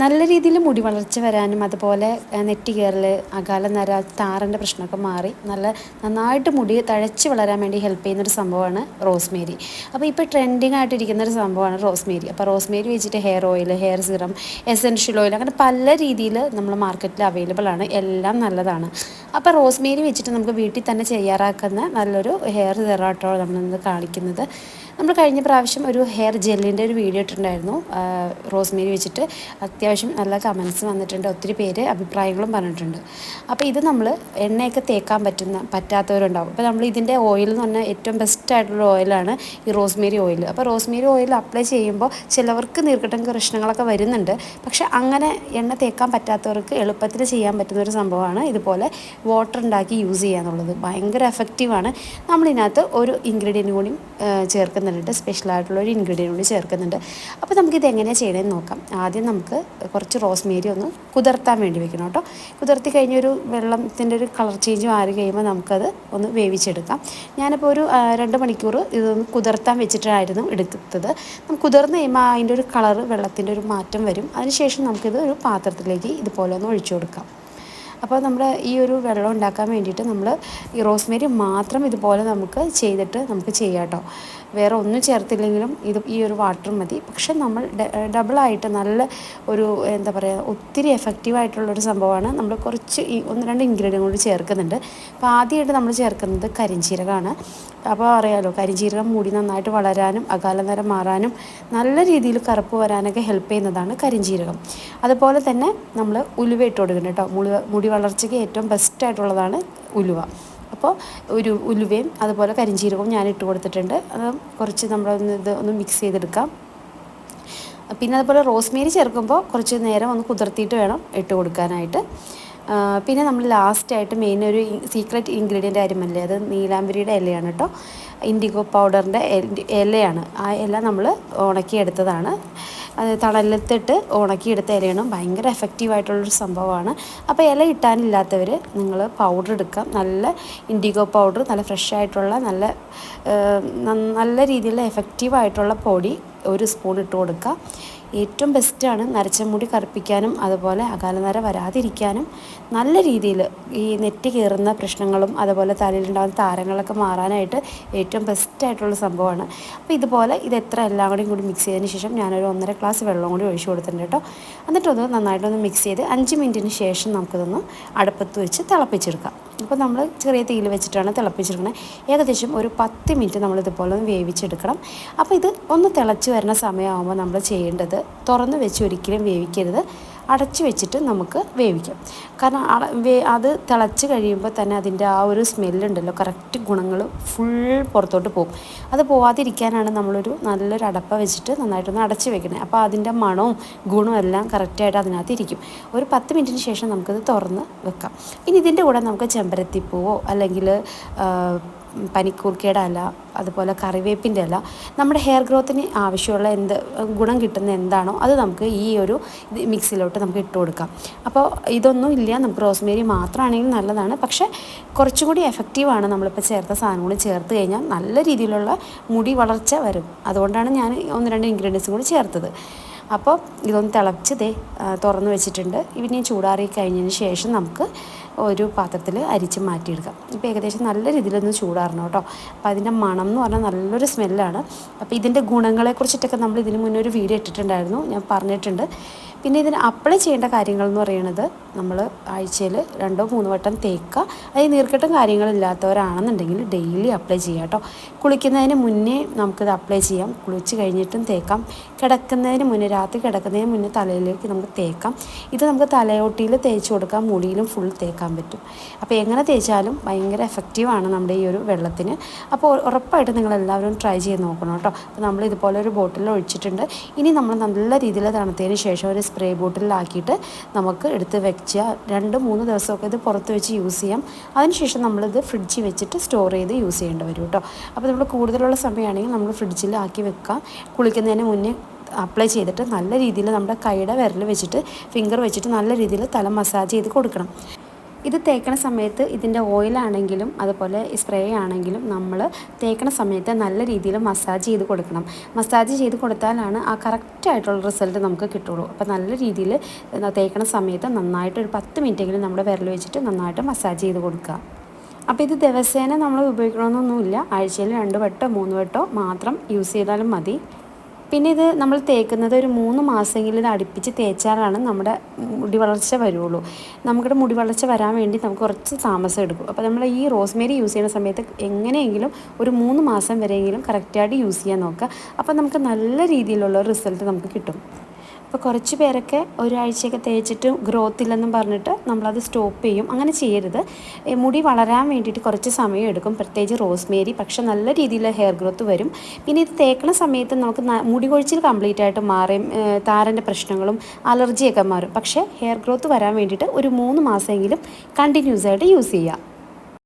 നല്ല രീതിയിൽ മുടി വളർച്ച വരാനും അതുപോലെ നെറ്റി കയറൽ അകാല നര താരന്റെ പ്രശ്നമൊക്കെ മാറി നല്ല നന്നായിട്ട് മുടി തഴച്ച് വളരാൻ വേണ്ടി ഹെൽപ്പ് ചെയ്യുന്നൊരു സംഭവമാണ് റോസ്മേരി. അപ്പോൾ ഇപ്പോൾ ട്രെൻഡിങ് ആയിട്ടിരിക്കുന്ന ഒരു സംഭവമാണ് റോസ്മേരി. അപ്പോൾ റോസ്മേരി വെച്ചിട്ട് hair oil hair serum essential oil അങ്ങനെ പല രീതിയിൽ നമ്മൾ മാർക്കറ്റിൽ അവൈലബിൾ ആണ്. എല്ലാം നല്ലതാണ്. അപ്പോൾ റോസ്മേരി വെച്ചിട്ട് നമുക്ക് വീട്ടിൽ തന്നെ ചെയ്യാറാക്കുന്ന നല്ലൊരു ഹെയർ സിറാട്ടോ നമ്മളിന്ന് കാണിക്കുന്നത്. നമ്മൾ കഴിഞ്ഞ പ്രാവശ്യം ഒരു ഹെയർ ജെല്ലിന്റെ ഒരു വീഡിയോ ഇട്ടിട്ടുണ്ടായിരുന്നു. റോസ്മേരി വെച്ചിട്ട്. അത്യാവശ്യം നല്ല കമൻസ് വന്നിട്ടുണ്ട്. ഒത്തിരി പേര് അഭിപ്രായങ്ങളും പറഞ്ഞിട്ടുണ്ട്. അപ്പോൾ ഇത് നമ്മൾ എണ്ണയൊക്കെ തേക്കാൻ പറ്റുന്ന പറ്റാത്തവരുണ്ടാവും. അപ്പോൾ നമ്മൾ ഇതിന്റെ ഓയിൽ എന്ന് പറഞ്ഞാൽ ഏറ്റവും ബെസ്റ്റ് ആയിട്ടുള്ള ഓയിലാണ് ഈ റോസ്മേരി ഓയിൽ. അപ്പോൾ റോസ്മേരി ഓയിൽ അപ്ലൈ ചെയ്യുമ്പോൾ ചിലവർക്ക് നീർക്കെട്ടും പ്രശ്നങ്ങളൊക്കെ വരുന്നുണ്ട്. പക്ഷെ അങ്ങനെ എണ്ണ തേക്കാൻ പറ്റാത്തവർക്ക് എളുപ്പത്തിൽ ചെയ്യാൻ പറ്റുന്ന ഒരു സംഭവമാണ് ഇതുപോലെ വാട്ടർ ഉണ്ടാക്കി യൂസ് ചെയ്യുക എന്നുള്ളത് ഭയങ്കര എഫക്റ്റീവാണ് നമ്മളിതിനകത്ത് ഒരു ഇൻഗ്രീഡിയന്റ് കൂടി ചേർക്കുന്നുണ്ട്. സ്പെഷ്യൽ ആയിട്ടുള്ള ഒരു ഇൻഗ്രീഡിയന്റ് കൂടി ചേർക്കുന്നുണ്ട്. അപ്പോൾ നമുക്കിത് എങ്ങനെയാണ് ചെയ്യണമെന്ന് നോക്കാം. ആദ്യം നമുക്ക് കുറച്ച് റോസ്മേരി ഒന്ന് കുതിർത്താൻ വേണ്ടി വെക്കണം കേട്ടോ. കുതിർത്തി കഴിഞ്ഞൊരു വെള്ളത്തിന്റെ ഒരു കളർ ചേഞ്ച് മാറി കഴിയുമ്പോൾ നമുക്കത് ഒന്ന് വേവിച്ചെടുക്കാം. ഞാനിപ്പോൾ ഒരു രണ്ട് മണിക്കൂർ ഇതൊന്ന് കുതിർത്താൻ വെച്ചിട്ടായിരുന്നു എടുത്തത്. നമുക്ക് കുതിർന്ന് കഴിയുമ്പോൾ അതിന്റെ ഒരു കളർ വെള്ളത്തിന്റെ ഒരു മാറ്റം വരും. അതിനുശേഷം നമുക്കിത് ഒരു പാത്രത്തിലേക്ക് ഇതുപോലെ ഒന്ന് ഒഴിച്ചു കൊടുക്കാം. അപ്പോൾ നമ്മൾ ഈ ഒരു വെള്ളം ഉണ്ടാക്കാൻ വേണ്ടിയിട്ട് നമ്മൾ ഈ റോസ്മേരി മാത്രം ഇതുപോലെ നമുക്ക് ചെയ്തിട്ട് നമുക്ക് ചെയ്യാം കേട്ടോ വേറെ ഒന്നും ചേർത്തില്ലെങ്കിലും ഇത് ഈ ഒരു വാട്ടർ മതി. പക്ഷെ നമ്മൾ ഡബിളായിട്ട് നല്ല ഒരു എന്താ പറയുക ഒത്തിരി എഫക്റ്റീവായിട്ടുള്ളൊരു സംഭവമാണ്. നമ്മൾ കുറച്ച് ഒന്ന് രണ്ട് ഇൻഗ്രീഡിയൻ കൂടി ചേർക്കുന്നുണ്ട്. അപ്പോൾ ആദ്യമായിട്ട് നമ്മൾ ചേർക്കുന്നത് കരിഞ്ചീരകമാണ്. അപ്പോൾ അറിയാലോ കരിഞ്ചീരകം മുടി നന്നായിട്ട് വളരാനും അകാല നിറം മാറാനും നല്ല രീതിയിൽ കറുപ്പ് വരാനൊക്കെ ഹെൽപ്പ് ചെയ്യുന്നതാണ് കരിഞ്ചീരകം. അതുപോലെ തന്നെ നമ്മൾ ഉലുവ ഇട്ട് കൊടുക്കുന്നുണ്ട് കേട്ടോ മുടി മുടി വളർച്ചയ്ക്ക് ഏറ്റവും ബെസ്റ്റായിട്ടുള്ളതാണ് ഉലുവ. അപ്പോൾ ഒരു ഉലുവയും അതുപോലെ കരിഞ്ചീരകവും ഞാൻ ഇട്ട് കൊടുത്തിട്ടുണ്ട്. അത് കുറച്ച് നമ്മളൊന്ന് ഇത് ഒന്ന് മിക്സ് ചെയ്തെടുക്കാം. പിന്നെ അതുപോലെ റോസ്മേരി ചേർക്കുമ്പോൾ കുറച്ച് നേരം ഒന്ന് കുതിർത്തിയിട്ട് വേണം ഇട്ട് കൊടുക്കാനായിട്ട്. പിന്നെ നമ്മൾ ലാസ്റ്റായിട്ട് മെയിൻ ഒരു സീക്രട്ട് ഇൻഗ്രീഡിയന്റ് അരിമല്ലേ അത് നീലാംബരിയുടെ ഇലയാണ് കേട്ടോ ഇൻഡിഗോ പൗഡറിന്റെ ഇലയാണ്. ആ ഇല നമ്മൾ ഉണക്കിയെടുത്തതാണ്. അത് തണലത്തിട്ട് ഉണക്കിയെടുത്ത ഇലയാണ്. ഭയങ്കര എഫക്റ്റീവായിട്ടുള്ളൊരു സംഭവമാണ്. അപ്പോൾ ഇല ഇട്ടാനില്ലാത്തവർ നിങ്ങൾ പൗഡർ എടുക്കാം. നല്ല ഇൻഡിഗോ പൗഡർ നല്ല ഫ്രഷ് ആയിട്ടുള്ള നല്ല നല്ല രീതിയിലുള്ള എഫക്റ്റീവായിട്ടുള്ള പൊടി ഒരു സ്പൂൺ ഇട്ട് കൊടുക്കുക ഏറ്റവും ബെസ്റ്റാണ് നരച്ച മുടി കറുപ്പിക്കാനും അതുപോലെ അകാലനര വരാതിരിക്കാനും. നല്ല രീതിയിൽ ഈ നെറ്റ് കയറുന്ന പ്രശ്നങ്ങളും അതുപോലെ തലയിലുണ്ടാകുന്ന താരങ്ങളൊക്കെ മാറാനായിട്ട് ഏറ്റവും ബെസ്റ്റായിട്ടുള്ള സംഭവമാണ്. അപ്പോൾ ഇതുപോലെ ഇത് എത്ര എല്ലാം കൂടി കൂടി മിക്സ് ചെയ്തതിന് ശേഷം ഞാനൊരു ഒന്നര ഗ്ലാസ് വെള്ളം കൂടി ഒഴിച്ചു കൊടുത്തിട്ടുണ്ട് കേട്ടോ. എന്നിട്ടൊന്ന് നന്നായിട്ടൊന്ന് മിക്സ് ചെയ്ത് അഞ്ച് മിനിറ്റിന് ശേഷം നമുക്കിതൊന്ന് അടുപ്പത്ത് വെച്ച് തിളപ്പിച്ചെടുക്കാം. അപ്പോൾ നമ്മൾ ചെറിയ തീയിൽ വെച്ചിട്ടാണ് തിളപ്പിച്ചെടുക്കുന്നത്. ഏകദേശം ഒരു പത്ത് മിനിറ്റ് നമ്മൾ ഇതുപോലെ ഒന്ന് വേവിച്ചെടുക്കണം. അപ്പോൾ ഇത് ഒന്ന് തിളച്ച് വരുന്ന സമയമാകുമ്പോൾ നമ്മൾ ചെയ്യേണ്ടത് തുറന്ന് വെച്ച് ഒരിക്കലും വേവിക്കരുത്. അടച്ചു വെച്ചിട്ട് നമുക്ക് വേവിക്കാം. കാരണം അത് തിളച്ച് കഴിയുമ്പോൾ തന്നെ അതിന്റെ ആ ഒരു സ്മെല്ലുണ്ടല്ലോ കറക്റ്റ് ഗുണങ്ങൾ ഫുൾ പുറത്തോട്ട് പോകും. അത് പോവാതിരിക്കാനാണ് നമ്മളൊരു നല്ലൊരു അടപ്പ വെച്ചിട്ട് നന്നായിട്ടൊന്ന് അടച്ച് വെക്കണേ. അപ്പോൾ അതിന്റെ മണവും ഗുണവും എല്ലാം കറക്റ്റായിട്ട് അതിനകത്ത് ഇരിക്കും. ഒരു പത്ത് മിനിറ്റിന് ശേഷം നമുക്കത് തുറന്ന് വെക്കാം. ഇനി ഇതിന്റെ കൂടെ നമുക്ക് ചെമ്പരത്തിപ്പൂവോ അല്ലെങ്കിൽ പനിക്കൂർക്കയുടെ അല അതുപോലെ കറിവേപ്പിന്റെ ഇല നമ്മുടെ ഹെയർ ഗ്രോത്തിന് ആവശ്യമുള്ള എന്ത് ഗുണം കിട്ടുന്ന എന്താണോ അത് നമുക്ക് ഈ ഒരു മിക്സിയിലോട്ട് നമുക്ക് ഇട്ട് കൊടുക്കാം. അപ്പോൾ ഇതൊന്നും ഇല്ല നമുക്ക് റോസ്മേരി മാത്രമാണെങ്കിൽ നല്ലതാണ്. പക്ഷേ കുറച്ചും കൂടി എഫക്റ്റീവാണ് നമ്മളിപ്പോൾ ചേർത്ത സാധനങ്ങൾ ചേർത്ത് കഴിഞ്ഞാൽ നല്ല രീതിയിലുള്ള മുടി വളർച്ച വരും. അതുകൊണ്ടാണ് ഞാൻ ഒന്ന് രണ്ട് ഇൻഗ്രീഡിയൻസും കൂടി ചേർത്തത്. അപ്പോൾ ഇതൊന്ന് തിളച്ച് ദേ തുറന്ന് വെച്ചിട്ടുണ്ട്. ഇവനെ ചൂടാറി കഴിഞ്ഞതിന് ശേഷം നമുക്ക് ഒരു പാത്രത്തിൽ അരിച്ച് മാറ്റിയെടുക്കാം. ഇപ്പോൾ ഏകദേശം നല്ല രീതിയിലൊന്ന് ചൂടാറണം കേട്ടോ. അപ്പോൾ അതിന്റെ മണം എന്ന് പറഞ്ഞാൽ നല്ലൊരു സ്മെല്ലാണ് അപ്പോൾ ഇതിന്റെ ഗുണങ്ങളെക്കുറിച്ചിട്ടൊക്കെ നമ്മൾ ഇതിന് മുന്നേ ഒരു വീഡിയോ ഇട്ടിട്ടുണ്ടായിരുന്നു. ഞാൻ പറഞ്ഞിട്ടുണ്ട്. പിന്നെ ഇതിന് അപ്ലൈ ചെയ്യേണ്ട കാര്യങ്ങൾ എന്ന് പറയുന്നത് നമ്മൾ ആഴ്ചയിൽ രണ്ടോ മൂന്നോ വട്ടം തേക്കുക. അത് നീർക്കെട്ടും കാര്യങ്ങളില്ലാത്തവരാണെന്നുണ്ടെങ്കിൽ ഡെയിലി അപ്ലൈ ചെയ്യുക കേട്ടോ. കുളിക്കുന്നതിന് മുന്നേ നമുക്കിത് അപ്ലൈ ചെയ്യാം. കുളിച്ച് കഴിഞ്ഞിട്ടും തേക്കാം. കിടക്കുന്നതിന് മുന്നേ രാത്രി കിടക്കുന്നതിന് മുന്നേ തലയിലേക്ക് നമുക്ക് തേക്കാം. ഇത് നമുക്ക് തലയോട്ടിയിൽ തേച്ച് കൊടുക്കാം. മുടിയിലും ഫുൾ തേക്കാൻ പറ്റും. അപ്പോൾ എങ്ങനെ തേച്ചാലും ഭയങ്കര എഫക്റ്റീവാണ് നമ്മുടെ ഈ ഒരു വെള്ളത്തിന്. അപ്പോൾ ഉറപ്പായിട്ടും നിങ്ങളെല്ലാവരും ട്രൈ ചെയ്ത് നോക്കണം കേട്ടോ. അപ്പോൾ നമ്മൾ ഇതുപോലെ ഒരു ബോട്ടിൽ ഒഴിച്ചിട്ടുണ്ട്. ഇനി നമ്മൾ നല്ല രീതിയിൽ തണുത്തതിന് ശേഷം ഒരു സ്പ്രേ ബോട്ടിലാക്കിയിട്ട് നമുക്ക് എടുത്ത് വെച്ച് രണ്ട് മൂന്ന് ദിവസമൊക്കെ ഇത് പുറത്ത് വെച്ച് യൂസ് ചെയ്യാം. അതിനുശേഷം നമ്മളിത് ഫ്രിഡ്ജിൽ വെച്ചിട്ട് സ്റ്റോർ ചെയ്ത് യൂസ് ചെയ്യേണ്ടി വരും കേട്ടോ. അപ്പോൾ നമ്മൾ കൂടുതലുള്ള സമയമാണെങ്കിൽ നമ്മൾ ഫ്രിഡ്ജിൽ ആക്കി വെക്കാം കുളിക്കുന്നതിന് മുന്നേ അപ്ലൈ ചെയ്തിട്ട് നല്ല രീതിയിൽ നമ്മുടെ കൈയുടെ വിരൽ വെച്ചിട്ട് ഫിംഗർ വെച്ചിട്ട് നല്ല രീതിയിൽ തല മസാജ് ചെയ്ത് കൊടുക്കണം. ഇത് തേക്കണ സമയത്ത് ഇതിന്റെ ഓയിലാണെങ്കിലും അതുപോലെ സ്പ്രേ ആണെങ്കിലും നമ്മൾ തേക്കണ സമയത്ത് നല്ല രീതിയിൽ മസാജ് ചെയ്ത് കൊടുക്കണം. മസാജ് ചെയ്ത് കൊടുത്താലാണ് ആ കറക്റ്റായിട്ടുള്ള റിസൾട്ട് നമുക്ക് കിട്ടുള്ളൂ. അപ്പോൾ നല്ല രീതിയിൽ തേക്കണ സമയത്ത് നന്നായിട്ട് ഒരു പത്ത് മിനിറ്റെങ്കിലും നമ്മുടെ വിരൽ വെച്ചിട്ട് നന്നായിട്ട് മസാജ് ചെയ്ത് കൊടുക്കുക. അപ്പോൾ ഇത് ദിവസേന നമ്മൾ ഉപയോഗിക്കണമെന്നൊന്നുമില്ല ആഴ്ചയിൽ രണ്ട് വട്ടോ മൂന്ന് വട്ടോ മാത്രം യൂസ് ചെയ്താലും മതി. പിന്നെ ഇത് നമ്മൾ തേക്കുന്നത് ഒരു മൂന്ന് മാസമെങ്കിലും ഇത് അടുപ്പിച്ച് തേച്ചാലാണ് നമ്മുടെ മുടി വളർച്ച വരുള്ളൂ. നമ്മുടെ മുടി വളർച്ച വരാൻ വേണ്ടി നമുക്ക് കുറച്ച് താമസം എടുക്കും. അപ്പോൾ നമ്മൾ ഈ റോസ്മേരി യൂസ് ചെയ്യുന്ന സമയത്ത് എങ്ങനെയെങ്കിലും ഒരു മൂന്ന് മാസം വരെയെങ്കിലും കറക്റ്റായിട്ട് യൂസ് ചെയ്യാൻ നോക്കുക. അപ്പോൾ നമുക്ക് നല്ല രീതിയിലുള്ള റിസൾട്ട് നമുക്ക് കിട്ടും. അപ്പോൾ കുറച്ച് പേരൊക്കെ ഒരാഴ്ചയൊക്കെ തേച്ചിട്ട് ഗ്രോത്ത് ഇല്ലെന്നും പറഞ്ഞിട്ട് നമ്മളത് സ്റ്റോപ്പ് ചെയ്യും. അങ്ങനെ ചെയ്യരുത്. മുടി വളരാൻ വേണ്ടിയിട്ട് കുറച്ച് സമയം എടുക്കും. പ്രത്യേകിച്ച് റോസ്മേരി പക്ഷെ നല്ല രീതിയിൽ ഹെയർ ഗ്രോത്ത് വരും. പിന്നെ ഇത് തേക്കണ സമയത്ത് നമുക്ക് മുടി കൊഴിച്ചിൽ കംപ്ലീറ്റ് ആയിട്ട് മാറും. താരന്റെ പ്രശ്നങ്ങളും അലർജിയൊക്കെ മാറും. പക്ഷേ ഹെയർ ഗ്രോത്ത് വരാൻ വേണ്ടിയിട്ട് ഒരു മൂന്ന് മാസമെങ്കിലും കണ്ടിന്യൂസ് ആയിട്ട് യൂസ് ചെയ്യുക